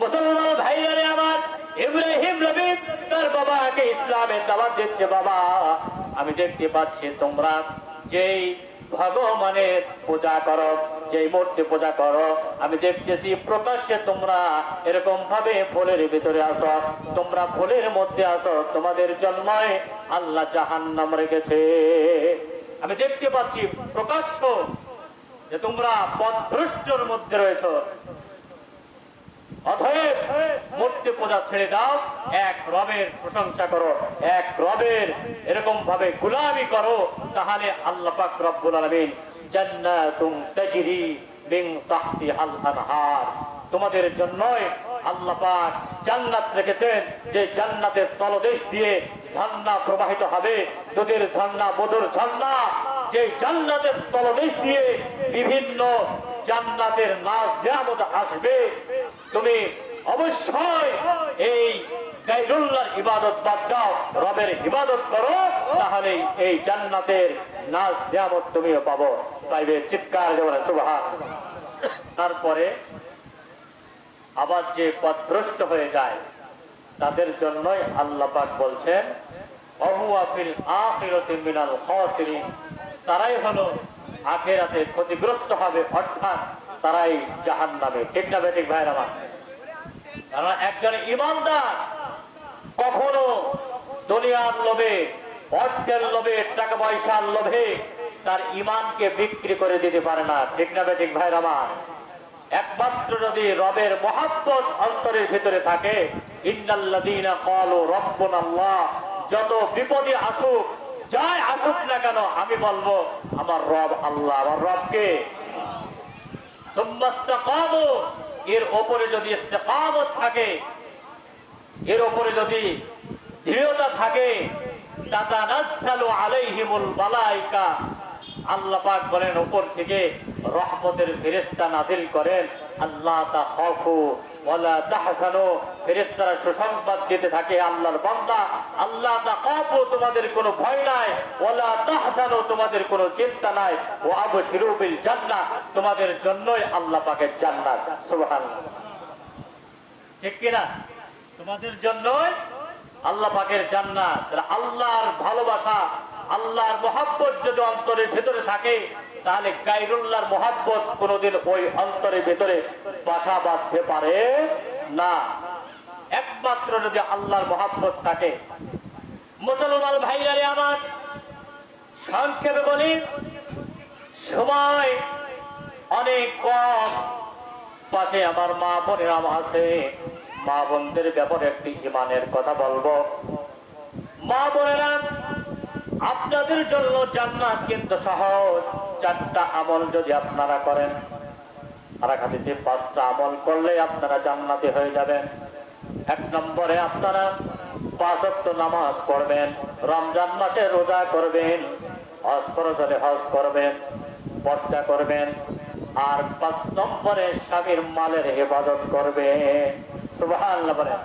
মুসলমান ভাইয়ারে আমার, ইব্রাহিম নবী তার বাবাকে ইসলামের দাওয়াত দিচ্ছে, বাবা। আমি দেখতে পাচ্ছি তোমরা যেই ভগবানের পূজা করো, যেই মূর্তি পূজা করো, আমি দেখতেছি প্রকাশ্যে তোমরা এরকম ভাবে ফুলের ভিতরে আসো, তোমরা ফুলের মধ্যে আসো, তোমাদের জন্মই আল্লাহ জাহান্নাম রেখেছে। আমি দেখতে পাচ্ছি প্রকাশ্য যে তোমরা পথভ্রষ্টর মধ্যে রয়েছো মূর্তি পূজা ছেড়ে দাও। এক রবের প্রশংসা করো, এক রবের এরকম ভাবে করো তোমাদের জন্যই আল্লাহ জান্নাত রেখেছেন, যে জান্নাতের তলদেশ দিয়ে ঝর্ণা প্রবাহিত হবে। তোদের ঝর্ণা মধুর ঝর্ণা যে জান্নাতের তলদেশ দিয়ে বিভিন্ন জান্নাতের নাচ নিয়ামত আসবে। তুমি অবশ্যই এই গাইরুল্লাহর ইবাদত বাদ দাও, রবের ইবাদত করো, তাহলে এই জান্নাতের নাচ নিয়ামত তুমিও পাবো। পাইবে চিৎকার যেমন সুবাহা তারপরে আবার যে পথভ্রষ্ট হয়ে যায়, তাদের জন্যই আল্লাহ পাক বলছেন অহুয়া ফিল মিনাল খাসিরিন। তারাই হলো আখেরাতে ক্ষতিগ্রস্ত হবে, অর্থাৎ তারাই জাহান্নামে। ঠিক না বেঠিক ভাইয়ের আমার? কারণ একজন ইমানদার কখনো দুনিয়ার লোভে, অর্থের লোভে, টাকা পয়সার লোভে তার ইমানকে বিক্রি করে দিতে পারে না। ঠিক না বেঠিক ভাইয়ের আমার? একমাত্র যদি রবের মহাব্বত অন্তরের ভিতরে থাকে যত বিপদে আসুক, যাই আসুক না কেন, আমি বলব, আমার রব আল্লাহ। আমার রবকে এর ওপরে যদি ইস্তেকামত থাকে, এর ওপরে যদি দৃঢ়তা থাকে আল্লাহ পাক বলেন উপর থেকে রহমতের ফেরেস্তা নাজিল করেন। আল্লাহ তোমাদের কোনো চিন্তা নাই। ও তোমাদের জন্যই আল্লাহ পাকের জান্নাত। ঠিক তোমাদের জন্যই আল্লাহ পাকের জান্নাত। আল্লাহর ভালোবাসা, আল্লাহর মহাব্বত যদি অন্তরের ভেতরে থাকে তাহলে গাইরুল্লাহর মহাব্বত কোনোদিন ওই অন্তরের ভেতরে বাসা বাঁধতে পারে না। একমাত্র যদি আল্লাহর মহাব্বত থাকে। মুসলমান ভাইরারে আমার, সংক্ষেপে বলি, সময় অনেক কম। পাশে আমার মা বোনেরা আছে। মা বোনদের ব্যাপারে একটি ইমানের কথা বলব। মা বোনেরা আপনাদের জন্য জান্নাত কিন্তু সহজ। চারটা আমল যদি আপনারা করেন আর হাদিসে পাঁচটা আমল করলে আপনারা জান্নাতি হয়ে যাবেন। এক নম্বরে আপনারা পাঁচ নামাজ পড়বেন, রমজান মাসে রোজা করবেন, হজ ফরজ হজ করবেন, পর্দা করবেন, আর পাঁচ নম্বরে স্বামীর মালের হেফাজত করবে বলেন।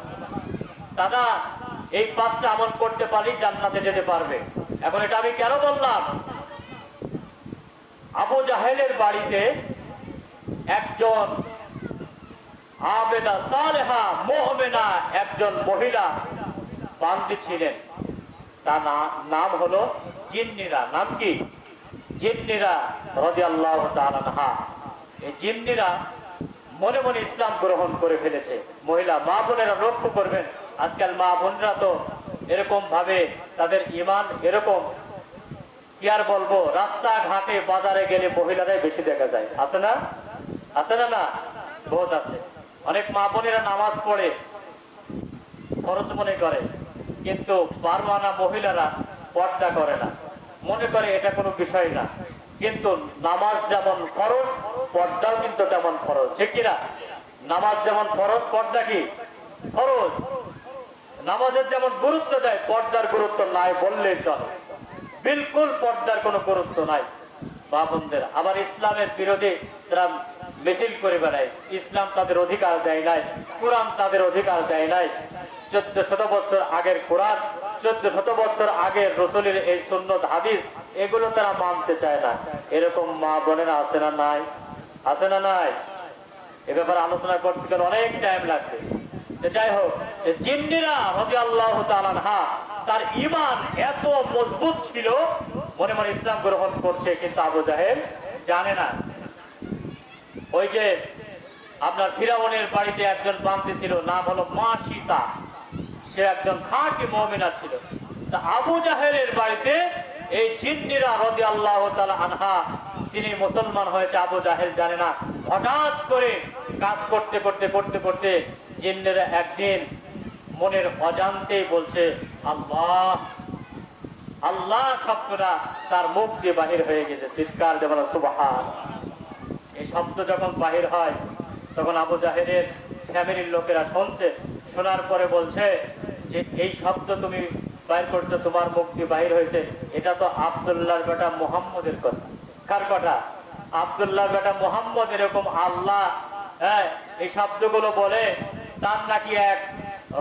দাদা, এই পাঁচটা আমল করতে পারি জান্নাতে যেতে পারবে। এখন এটা আমি কেন বললাম? আবু জাহেলের বাড়িতে একজন আবেদা সালেহা মোহমেনা একজন মহিলা বান্দি ছিলেন। তার নাম হলো জিন্নিরা। নাম কি? জিন্নিরা রদি আল্লাহ এই জিন্নিরা মনে মনে ইসলাম গ্রহণ করে ফেলেছে। মহিলা, মা বোনেরা লক্ষ্য করবেন, আজকাল মা বোনেরা তো এরকম ভাবে তাদের ইমান এরকম। কি আর বলব, রাস্তাঘাটে বাজারে গেলে মহিলারাই বেশি দেখা যায়। আছে না? আছে না না? বহুত আছে। অনেক মা বোনেরা নামাজ পড়ে, খরচ মনে করে, কিন্তু বারমানা মহিলারা পর্দা করে না। মনে করে এটা কোনো বিষয় না। কিন্তু নামাজ যেমন খরচ পর্দাও কিন্তু তেমন খরচ ঠিক কিনা? নামাজ যেমন খরচ পর্দা কি? খরচ নামাজের যেমন গুরুত্ব দেয়, পর্দার গুরুত্ব নাই বললেই চলে। বিলকুল পর্দার কোনো গুরুত্ব নাই। বাবনদের আবার ইসলামের বিরোধী তারা মিছিল করে বেড়ায়, ইসলাম তাদের অধিকার দেয় নাই, কোরআন তাদের অধিকার দেয় নাই। চোদ্দ শত বছর আগের কোরআন চোদ্দ শত বছর আগের রসলির এই সুন্নত, হাদিস, এগুলো তারা মানতে চায় না। এরকম মা বোনেরা আছে না নাই? আছে না নাই? এ ব্যাপারে আলোচনা করতে গেলে অনেক টাইম লাগবে। যাই হোক তার ইমান এত মজবুত ছিল, মনে মনে ইসলাম গ্রহণ করছে, কিন্তু আবু জাহেল জানে না। ওই যে আপনার ফিরাউনের বাড়িতে একজন বান্তি ছিল, নাম হলো মা সীতা সে একজন খাঁটি মমিনা ছিল। তা আবু জাহেলের বাড়িতে এই জিন্নিরা রদি আল্লাহ আনহা, তিনি মুসলমান হয়েছে, আবু জাহেল জানে না। হঠাৎ করে কাজ করতে করতে করতে করতে জিন্নেরা একদিন মনের অজান্তেই বলছে, আল্লাহ আল্লাহ শব্দটা তার মুখ দিয়ে বাহির হয়ে গেছে, চিৎকার দেবেন সুবাহান। এই শব্দ যখন বাহির হয়, তখন আবু জাহেদের ফ্যামিলির লোকেরা শুনছে, শোনার পরে বলছে যে, এই শব্দ তুমি বাইর করছ, তোমার মুখ দিয়ে বাহির হয়েছে, এটা তো আবদুল্লাহর বেটা মোহাম্মদের কথা। কার কথা? আবদুল্লাহর বেটা মোহাম্মদ এরকম আল্লাহ হ্যাঁ এই শব্দগুলো বলে, তার নাকি এক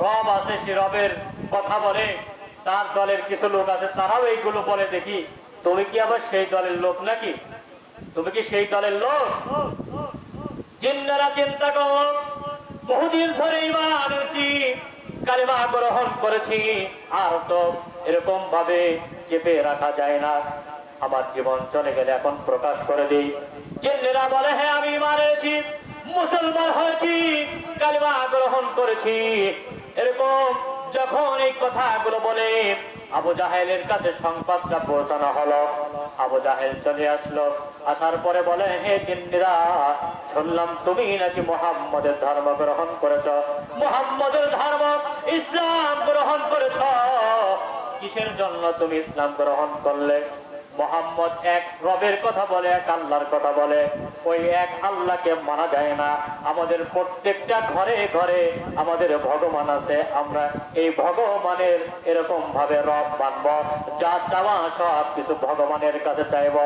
রব আছে, সে রবের কথা বলে, তার দলের কিছু লোক আছে, তারাও এইগুলো বলে, দেখি, তুমি কি আবার সেই দলের লোক নাকি? তুমি কি সেই দলের লোক? জিন্নারা চিন্তা করল, বহুদিন ধরে ইমান আনেছি, কালেমা গ্রহণ করেছি, আর তো এরকম ভাবে চেপে রাখা যায় না। আমার জীবন চলে গেলে এখন প্রকাশ করে দিই। জিন্নেরা বলে হ্যাঁ আমি ইমান এনেছি মুসলমান হয়েছি, কালেমা গ্রহণ করেছি এরকম যখন এই কথাগুলো বলে, আবু জাহেলের কাছে সংবাদটা পৌঁছানো হলো। আবু জাহেল চলে আসলো। আসার পরে বলে, হে জিন্দিরা শুনলাম তুমি নাকি মোহাম্মদের ধর্ম গ্রহণ করেছ। মোহাম্মদের ধর্ম ইসলাম গ্রহণ করেছ। কিসের জন্য তুমি ইসলাম গ্রহণ করলে? মোহাম্মদ এক রবের কথা বলে, এক আল্লাহর কথা বলে। ওই এক আল্লাহকে মানা যায় না। আমাদের প্রত্যেকটা ঘরে ঘরে আমাদের ভগবান আছে। আমরা এই ভগবানের এরকম ভাবে রব মানব। যা চাওয়া সব কিছু ভগবানের কাছে চাইব।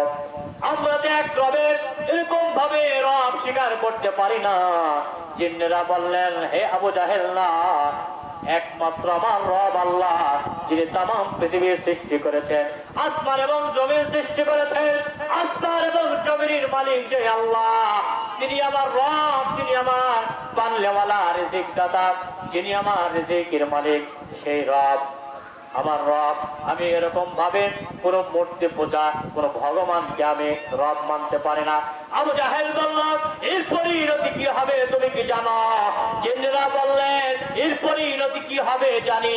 আমরা যে এক রবের এরকম ভাবে রব স্বীকার করতে পারি না। জিন্নেরা বললেন, হে আবু জাহেল না একমাত্র আমার রব আল্লাহ, যিনি তাম পৃথিবীর সৃষ্টি করেছেন, আসমান এবং জমির সৃষ্টি করেছেন আসমান এবং জমির মালিক যে আল্লাহ। তিনি আমার রব, তিনি আমার পানলেওয়ালা রিজিক দাতা যিনি আমার রিজিকের মালিক, সেই রব। আমার রব, আমি এরকম ভাবে কোন মূর্তি পূজা, কোন ভগবানকে আমি রব মানতে পারি না। আবু জাহেল বললাম এর পরিণতি কি হবে, তুমি কি জানো? জেনেরা বললেন এর পরিণতি কি হবে জানি?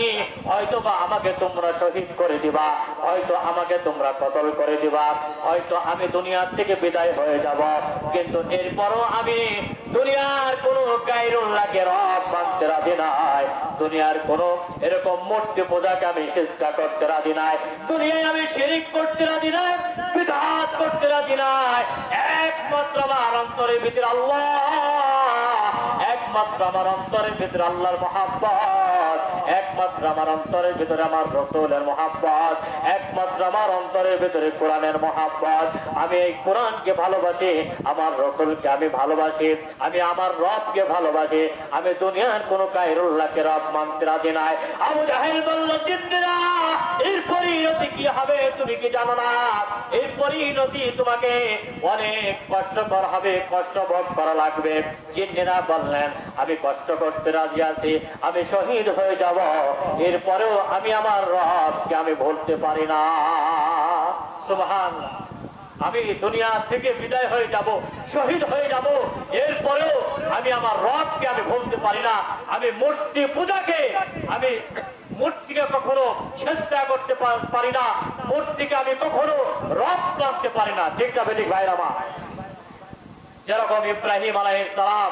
হয়তো বা আমাকে তোমরা শহীদ করে দিবা, হয়তো আমাকে তোমরা কতল করে দিবা, হয়তো আমি দুনিয়ার থেকে বিদায় হয়ে যাব, কিন্তু এরপরও আমি দুনিয়ার কোনো গাইরুল্লাহকে রব মানতে রাজি নাই, দুনিয়ার কোনো এরকম মূর্তি পূজাকে আমি চেষ্টা করতে রাজি নাই, দুনিয়ায় আমি শিরিক করতে রাজি নাই বিধাত করতে রাজি নাই, একমাত্র আমার অন্তরের ভিতরে আল্লাহ একমাত্র আমার অন্তরের ভিতরে আল্লাহর মহাব্বত, একমাত্র আমার অন্তরের ভিতরে আমার রসুলের মহাব্বত, একমাত্র আমার অন্তরের ভিতরে কোরআনের মহাব্বত। আমি এই কোরআনকে ভালোবাসি, আমার রসুলকে আমি ভালোবাসি, আমি আমার রবকে ভালোবাসি, আমি দুনিয়ার কোন কায়রুল্লাহকে রব মানতে রাজি নাই। আবু জাহেল বলল, জিন্দিরা এর পরিণতি কি হবে তুমি কি জানো না? এর পরিণতি তোমাকে অনেক কষ্টকর হবে কষ্ট ভোগ করা লাগবে। জিন্দিরা বললেন, আমি কষ্ট করতে রাজি আছি, আমি শহীদ হয়ে যাব। এরপরেও আমি আমার রবকে আমি ভুলতে পারি না। সুবহান আমি দুনিয়া থেকে বিদায় হয়ে যাব, শহীদ হয়ে যাব। এরপরেও আমি আমার রবকে আমি ভুলতে পারি না। আমি মূর্তি পূজাকে আমি মূর্তিকে কখনো চেষ্টা করতে পারি না। মূর্তিকে আমি কখনো রব মানতে পারি না। ঠিক না বেদিক ভাইরা মা যেরকম ইব্রাহিম আলাইহিস সালাম,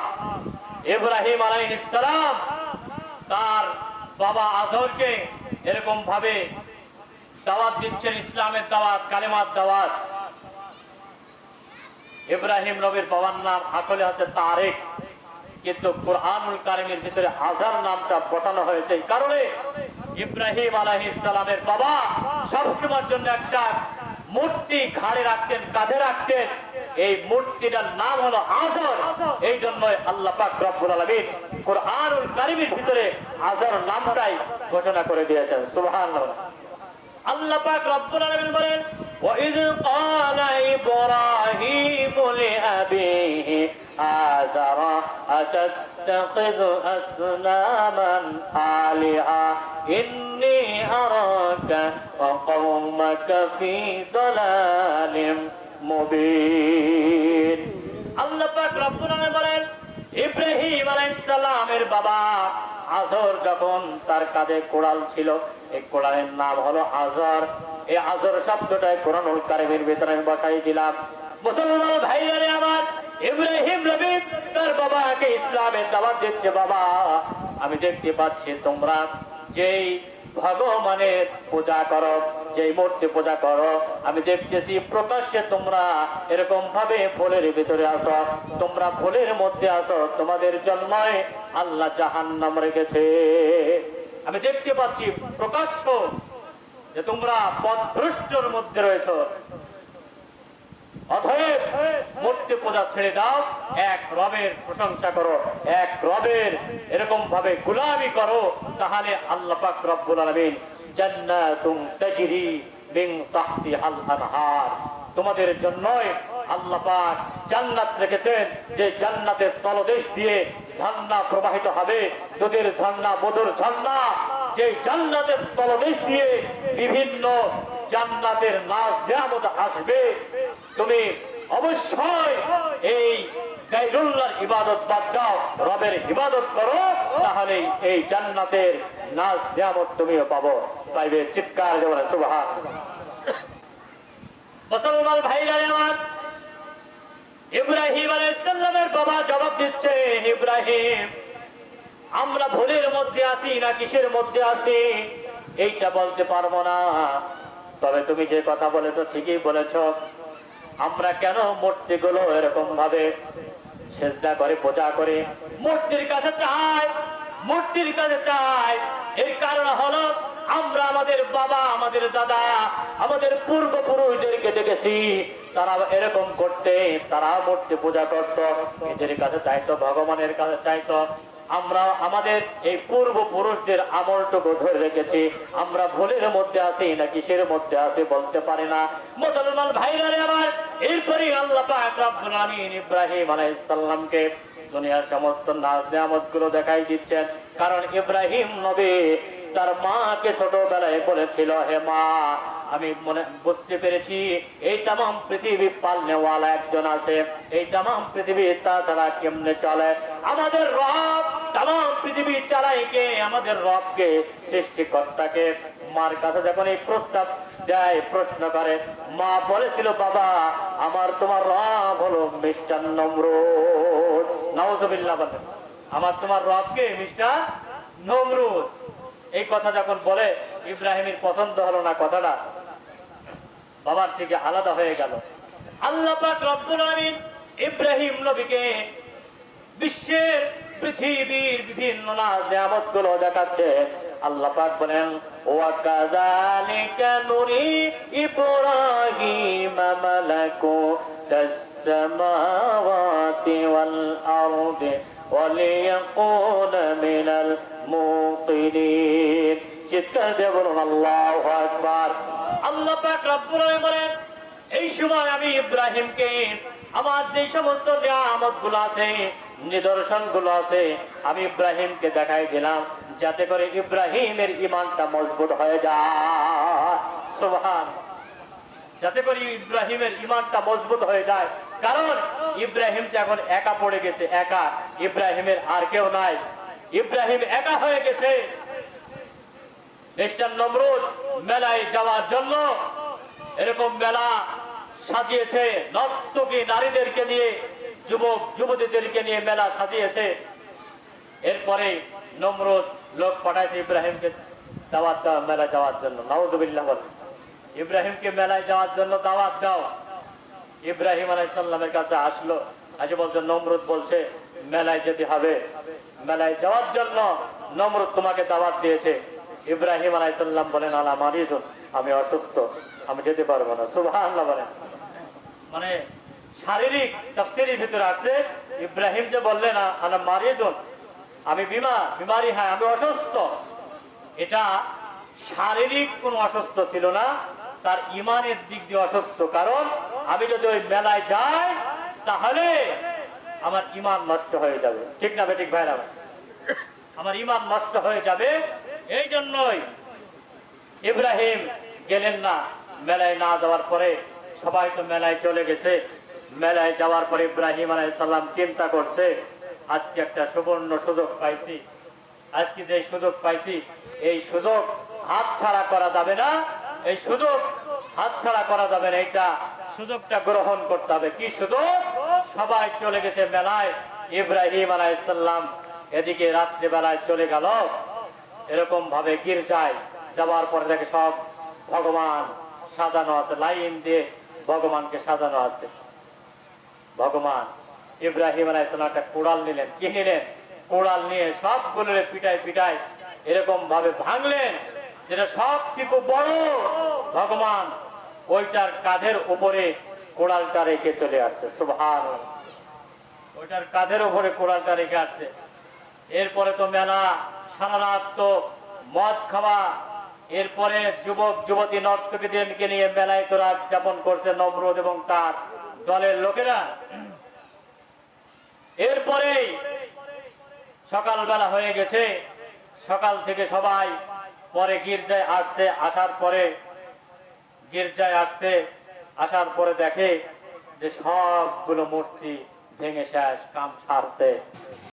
ইব্রাহিম আলাইহিস সালাম তার বাবা আজহরকে এরকম ভাবে দাওয়াত দিচ্ছেন, ইসলামের দাওয়াত, কালেমার দাওয়াত। ইব্রাহিম নবীর বাবার নাম আসলে হচ্ছে তারেক কিন্তু কোরআনুল কারিমের ভিতরে আজার নামটা বসানো হয়েছে। এই কারণে ইব্রাহিম আলাইহিস সালামের বাবা সবসময়ের জন্য একটা মূর্তি ঘাড়ে রাখতেন কাঁধে রাখতেন এই মূর্তিটার নাম হলো আজর এই জন্যই আল্লাহ পাক রব্বুল আলামিন কোরআনুল কারিমের ভিতরে আজর নামটাই ঘোষণা করে দিয়েছেন সুবহানাল্লাহ আল্লাহ পাক রব্বুল আলামিন বলেন وَإِذْ قَالَ إِبْرَاهِيمُ لِأَبِيهِ آزر أتتخذ أصناما آلهة إني أراك وقومك في ضلال মুবিন আল্লাহ পাক রব্বুল আলামিন বলেন ইব্রাহিম আলাইহিস সালামের বাবা আজর যখন তার কাঁধে কোড়াল ছিল এই কোড়ালের নাম হলো আজর এই আজর শব্দটাই কোরআনুল কারিমের ভিতরে আমি বসাই দিলাম মুসলমান ভাইরা আমার ইব্রাহিম নবী তার বাবাকে ইসলামের দাওয়াত দিচ্ছে বাবা আমি দেখতে পাচ্ছি তোমরা যেই ভগবানের পূজা করো, যেই মূর্তি পূজা করো, আমি দেখতেছি প্রকাশ্যে তোমরা এরকম ভাবে ফুলের ভিতরে আসো তোমরা ফুলের মধ্যে আসো তোমাদের জন্ময় আল্লাহ জাহান্নাম রেখেছে। আমি দেখতে পাচ্ছি প্রকাশ্য যে তোমরা পথভ্রষ্টর মধ্যে রয়েছ। তোমাদের জন্যই আল্লাহ পাক জান্নাত রেখেছেন, যে জান্নাতের তলদেশ দিয়ে ঝর্ণা প্রবাহিত হবে। তোদের ঝর্ণা মধুর ঝর্ণা যে জান্নাতের তলদেশ দিয়ে বিভিন্ন জান্নাতের নাচ নিয়ামত আসবে। তুমি অবশ্যই এই গাইরুল্লাহর ইবাদত বাদ দাও, রবের ইবাদত করো তাহলে এই জান্নাতের নাচ নিয়ামত তুমিও পাবো। পাইবে চিৎকার যেমন সুবহান। মুসলমান ভাইরা আমার, ইব্রাহিম আলাইসাল্লামের বাবা জবাব দিচ্ছে, ইব্রাহিম, আমরা ভুলের মধ্যে আছি না কিসের মধ্যে আছি? এইটা বলতে পারব না। তবে তুমি যে কথা বলেছ ঠিকই বলেছ। আমরা কেন মূর্তিগুলো এরকম ভাবে সেজদা করে, পূজা করে? মূর্তির কাছে চাই, মূর্তির কাছে চাই। এর কারণ হলো আমরা আমাদের বাবা, আমাদের দাদা, আমাদের পূর্বপুরুষদেরকে দেখেছি। তারা এরকম করতে, তারা মূর্তি পূজা করত এদের কাছে চাইতো, ভগবানের কাছে চাইতো। আমরা আমাদের এই পূর্বপুরুষদের আমলটুকু ধরে রেখেছি। আমরা ভুলের মধ্যে আছি না কিসের মধ্যে আছি বলতে পারি না। মুসলমান ভাইরারে আমার এরপরে আল্লাহ ইব্রাহিম আলাইহিস সালামকে দুনিয়ার সমস্ত নাজ নিয়ামতগুলো দেখাই দিচ্ছেন। কারণ ইব্রাহিম নবী তার মাকে ছোটবেলায় বলেছিল, হে মা, আমি মনে, বুঝতে পেরেছি, এই তাম পৃথিবী পালনেওয়ালা একজন আছে। এই তাম পৃথিবী তাছাড়া কেমনে চলে? আমাদের রব তাম পৃথিবী চালাই কে? আমাদের রবকে, সৃষ্টিকর্তাকে। মার কাছে যখন এই প্রস্তাব দেয়, প্রশ্ন করে, মা বলেছিল বাবা, আমার তোমার রব হলো মিস্টার নমরুদ। নওয়াজবিল্লাহ বলেন, আমার তোমার রবকে মিস্টার নমরুদ। এই কথা যখন বলে, ইব্রাহিমের পছন্দ হলো না কথাটা, বাবার থেকে আলাদা হয়ে গেল। আল্লাহ পাক আলামিন ইব্রাহিম নবীকে বিশ্বের পৃথিবীর বিভিন্ন নাজ নিয়ামত গুলো দেখাচ্ছে আল্লাহ পাক বলেন ওয়া কাযালিকা নুরি ইব্রাহিম মালাকু السماوات والأرض وليكون من الموقنين চিৎকার দিয়ে বলুন আল্লাহ আকবার আল্লাহ পাক রব্বুল আলামিন বলেন এই সময় আমি ইব্রাহিমকে আমার যে সমস্ত নিয়ামত গুলো আছে নিদর্শনগুলো আছে। আমি ইব্রাহিমকে দেখাই দিলাম, যাতে করে ইব্রাহিমের ইমানটা মজবুত হয়ে যায়। যাতে করে ইব্রাহিমের ইমানটা মজবুত হয়ে যায়। কারণ ইব্রাহিম তো এখন একা পড়ে গেছে, একা। ইব্রাহিমের আর কেউ নাই। ইব্রাহিম একা হয়ে গেছে। মিস্টার নমরুদ মেলায় যাওয়ার জন্য এরকম মেলা সাজিয়েছে। নর্তকী নারীদেরকে নিয়ে যুবক, যুবতীদেরকে নিয়ে মেলা সাজিয়েছে। এরপরে নমরুদ লোক পাঠাইছে ইব্রাহিমকে দাওয়াত দেওয়া মেলা যাওয়ার জন্য। নওয়াজুবিল্লাহ বলে। ইব্রাহিমকে মেলায় যাওয়ার জন্য দাওয়াত দাও। ইব্রাহিম আলাইসাল্লামের কাছে আসলো। আজকে বলছে, নমরুদ বলছে, মেলায় যেতে হবে। মেলায় যাওয়ার জন্য নমরুদ তোমাকে দাওয়াত দিয়েছে। ইব্রাহিম আলাইসাল্লাম বলেন আলা মারিজুন আমি অসুস্থ, আমি যেতে পারব না। সুবহানাল্লাহ বলেন। মানে শারীরিক তাফসিরের ভিতরে আছে। ইব্রাহিম যে বললে না, আনা মারিজুন আমি বিমা, বিমারি হ্যাঁ আমি অসুস্থ। এটা শারীরিক কোনো অসুস্থ ছিল না, তার ইমানের দিক দিয়ে অসুস্থ। কারণ আমি যদি ওই মেলায় যাই, তাহলে আমার ইমান নষ্ট হয়ে যাবে। ঠিক না বেঠিক ভাইরা? ভাই? আমার ইমান নষ্ট হয়ে যাবে। এই জন্যই ইব্রাহিম গেলেন না, মেলায় না যাওয়ার পরে সবাই তো মেলায় চলে গেছে। মেলায় যাওয়ার পরে ইব্রাহিম আলাইসাল্লাম চিন্তা করছে, আজকে একটা সুবর্ণ সুযোগ পাইছি। আজকে যে সুযোগ পাইছি, এই সুযোগ হাত ছাড়া করা যাবে না। এই সুযোগ হাত ছাড়া করা যাবে না। এটা সুযোগটা গ্রহণ করতে হবে। কি সুযোগ? সবাই চলে গেছে মেলায়। ইব্রাহিম আলাইসাল্লাম এদিকে রাত্রে বেলায় চলে গেল। এরকম ভাবে গির্জায় যাওয়ার পর দেখে সব ভগবান সাজানো আছে, লাইন দিয়ে ভগবানকে সাজানো আছে। ভগবান ইব্রাহিম একটা কোড়াল নিলেন। কি নিলেন? কোড়াল নিয়ে সবগুলো পিটায় পিটায় এরকম ভাবে ভাঙলেন যেটা সব থেকে বড় ভগবান ওইটার কাঁধের উপরে কোড়ালটা রেখে চলে আসছে। সুভান ওইটার কাঁধের উপরে কোড়ালটা রেখে আসছে। এরপরে তো মেলা, সারা রাত তো মদ খাওয়া। এরপরে যুবক, যুবতী নর্তকীদেরকে নিয়ে মেলায় তো রাত যাপন করছে নমরুদ এবং তার দলের লোকেরা। এরপরে সকালবেলা হয়ে গেছে। সকাল থেকে সবাই পরে গির্জায় আসছে, আসার পরে গির্জায় আসছে, আসার পরে দেখে যে সবগুলো মূর্তি ভেঙে শেষ, কাম সারছে।